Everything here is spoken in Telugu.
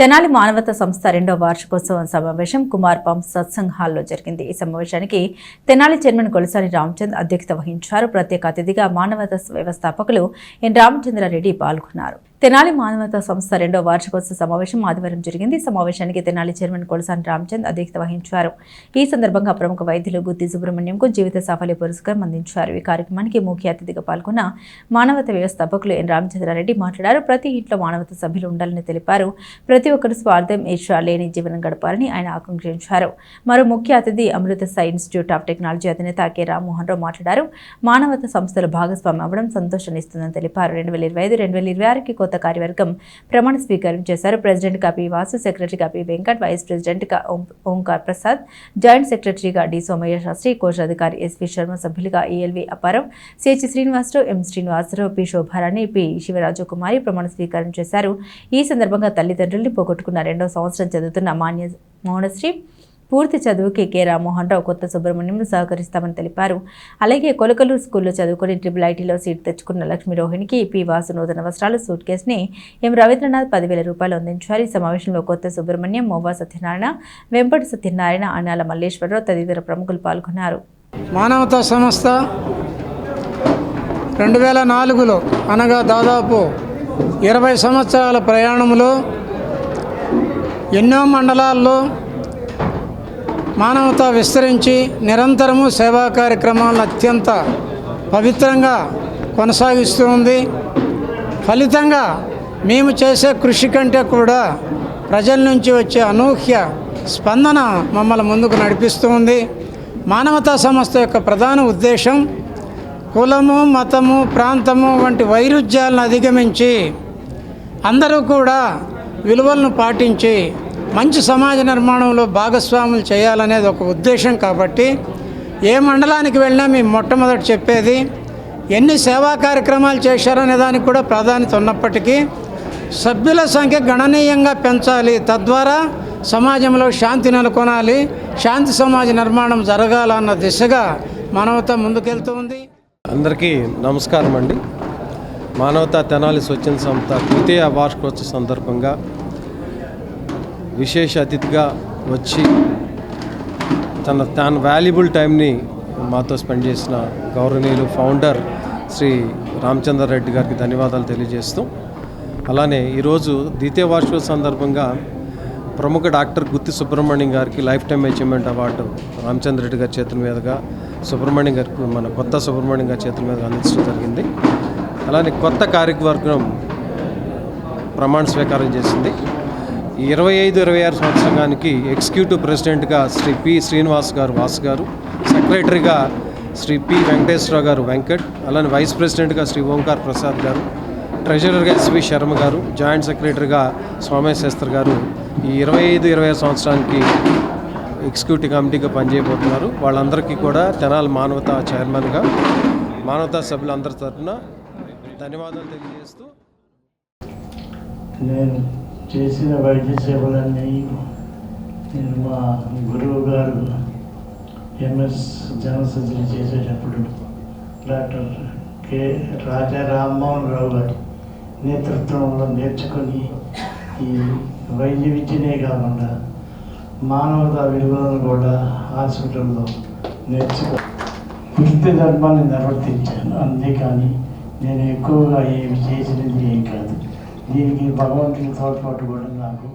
తెనాలి మానవతా సంస్థ రెండో వార్షికోత్సవం సమావేశం కుమార్ పంప్ సత్సంగ్ హాల్లో జరిగింది. ఈ సమావేశానికి తెనాలి చైర్మన్ కొలసాని రామచంద్ అధ్యక్షత వహించారు. ప్రత్యేక అతిథిగా మానవత వ్యవస్థాపకులు ఎన్ రామచంద్రారెడ్డి పాల్గొన్నారు. తెనాలి మానవతా సంస్థ రెండో వార్షికోత్సవ సమావేశం ఆదివారం జరిగింది. సమావేశానికి తెనాలి చైర్మన్ కొలసాని రామచంద్ అధ్యక్షత వహించారు. ఈ సందర్భంగా ప్రముఖ వైద్యులు గుత్తి సుబ్రహ్మణ్యంకు జీవిత సాఫల్య పురస్కారం అందించారు. ఈ కార్యక్రమానికి ముఖ్య అతిథిగా పాల్గొన్న మానవత వ్యవస్థాపకులు ఎన్. రామచంద్రారెడ్డి మాట్లాడారు. ప్రతి ఇంట్లో మానవత సభ్యులు ఉండాలని తెలిపారు. ప్రతి ఒక్కరు స్వార్థం ఈర్ష లేని జీవనం గడపాలని ఆయన ఆకాంక్షించారు. మరో ముఖ్య అతిథి Amrita Sai institute of technology అధినేత కె. రామ్మోహన్ రావు మాట్లాడారు. మానవత సంస్థలు భాగస్వామ్యం అవ్వడం సంతోషాన్నిస్తుందని తెలిపారు. రెండు వేల ఇరవై ఐదు రెండు వేల ఇరవై ఆరుకి కొత్త కార్యవర్గం ప్రమాణ స్వీకారం చేశారు. President Kapi Vasu secretary P Venkat vice president Om- Omkar Prasad joint సెక్రటరీగా డి సోమయ్య శాస్త్రి కోశాధికారి ఎస్వి శర్మ సభ్యులుగా ELV Aparam CH Srinivasarao M Srinivasarao P Shobharani P Sivaraju Kumari ప్రమాణ స్వీకారం చేశారు. ఈ సందర్భంగా తల్లిదండ్రుల్ని పోగొట్టుకున్న రెండో సంవత్సరం చదువుతున్న మాన్య మౌనశ్రీ పూర్తి చదువుకి కె. రామ్మోహన్ రావు కొత్త సుబ్రహ్మణ్యం సహకరిస్తామని తెలిపారు. అలాగే కొలకలూరు స్కూల్లో చదువుకొని ట్రిపుల్ ఐటీలో సీట్ తెచ్చుకున్న లక్ష్మీ రోహిణికి పి. వాసు నూతన వస్త్రాలు సూట్ కేసుని ఎం. రవీంద్రనాథ్ పదివేల రూపాయలు అందించారు. ఈ సమావేశంలో కొత్త సుబ్రహ్మణ్యం మోవా సత్యనారాయణ వెంపటి సత్యనారాయణ అనాల మల్లేశ్వరరావు తదితర ప్రముఖులు పాల్గొన్నారు. మానవతా సంస్థ రెండు వేల నాలుగులో అనగా దాదాపు ఇరవై సంవత్సరాల ప్రయాణంలో ఎన్నో మండలాల్లో మానవత విస్తరించి నిరంతరము సేవా కార్యక్రమాలను అత్యంత పవిత్రంగా కొనసాగిస్తూ ఉంది. ఫలితంగా మేము చేసే కృషి కంటే కూడా ప్రజల నుంచి వచ్చే అనూహ్య స్పందన మమ్మల్ని ముందుకు నడిపిస్తూ ఉంది. మానవతా సంస్థ యొక్క ప్రధాన ఉద్దేశం కులము మతము ప్రాంతము వంటి వైరుధ్యాలను అధిగమించి అందరూ కూడా విలువలను పాటించి మంచి సమాజ నిర్మాణంలో భాగస్వాములు చేయాలనేది ఒక ఉద్దేశం కాబట్టి ఏ మండలానికి వెళ్ళినా మేము మొట్టమొదటి చెప్పేది ఎన్ని సేవా కార్యక్రమాలు చేశారనే దానికి కూడా ప్రాధాన్యత ఉన్నప్పటికీ సభ్యుల సంఖ్య గణనీయంగా పెంచాలి. తద్వారా సమాజంలో శాంతి నెలకొనాలి. శాంతి సమాజ నిర్మాణం జరగాలన్న దిశగా మానవత ముందుకెళ్తూ ఉంది. అందరికీ నమస్కారం అండి మానవతా తెనాలి స్వచ్ఛంద సంస్థ తృతీయ వార్షికోత్సవ సందర్భంగా విశేష అతిథిగా వచ్చి తన తన వాల్యుబుల్ టైంని మాతో స్పెండ్ చేసిన గౌరవనీయులు ఫౌండర్ శ్రీ రామచంద్ర రెడ్డి గారికి ధన్యవాదాలు తెలియజేస్తూ అలానే ఈరోజు ద్వితీయ వార్షిక సందర్భంగా ప్రముఖ డాక్టర్ గుత్తి సుబ్రహ్మణ్యం గారికి life time achievement award Ramachandra Reddy గారి చేతుల మీదుగా సుబ్రహ్మణ్యం గారికి మన కొత్త సుబ్రహ్మణ్యం గారి చేతుల మీదుగా అందించడం జరిగింది. అలానే కొత్త కార్యవర్గం ప్రమాణ స్వీకారం చేసింది. ఇరవై ఐదు ఇరవై ఆరు సంవత్సరానికి ఎగ్జిక్యూటివ్ ప్రెసిడెంట్గా శ్రీ పి శ్రీనివాస్ గారు వాసు గారు సెక్రటరీగా శ్రీ పి వెంకటేశ్వరరావు గారు వెంకట్ అలానే వైస్ ప్రెసిడెంట్గా శ్రీ ఓంకార్ ప్రసాద్ గారు ట్రెజరర్గా ఎస్వి శర్మ గారు జాయింట్ సెక్రటరీగా సోమేశ్ శాస్త్రి గారు ఈ ఇరవై ఐదు ఇరవై ఆరు సంవత్సరానికి ఎగ్జిక్యూటివ్ కమిటీగా పనిచేయబోతున్నారు. వాళ్ళందరికీ కూడా తెనాలి మానవతా చైర్మన్గా మానవతా సభ్యులందరి తరఫున ధన్యవాదాలు తెలియజేస్తూ నేను చేసిన వైద్య సేవలన్నీ నేను మా గురువు గారు ఎంఎస్ జనరల్ సర్జరీ చేసేటప్పుడు డాక్టర్ కె రాజా రామ్మోహన్ రావు గారి నేతృత్వంలో నేర్చుకొని ఈ వైద్య విద్యనే కాకుండా మానవతా విలువలను కూడా హాస్పిటల్లో నేర్చుకో వృత్తి ధర్మాన్ని నిర్వర్తించాను. అంతేకాని నేను ఎక్కువగా ఏమి చేసినది ఏం కాదు. దీనికి భగవంతుని తోడ్పాటు కూడా నాకు.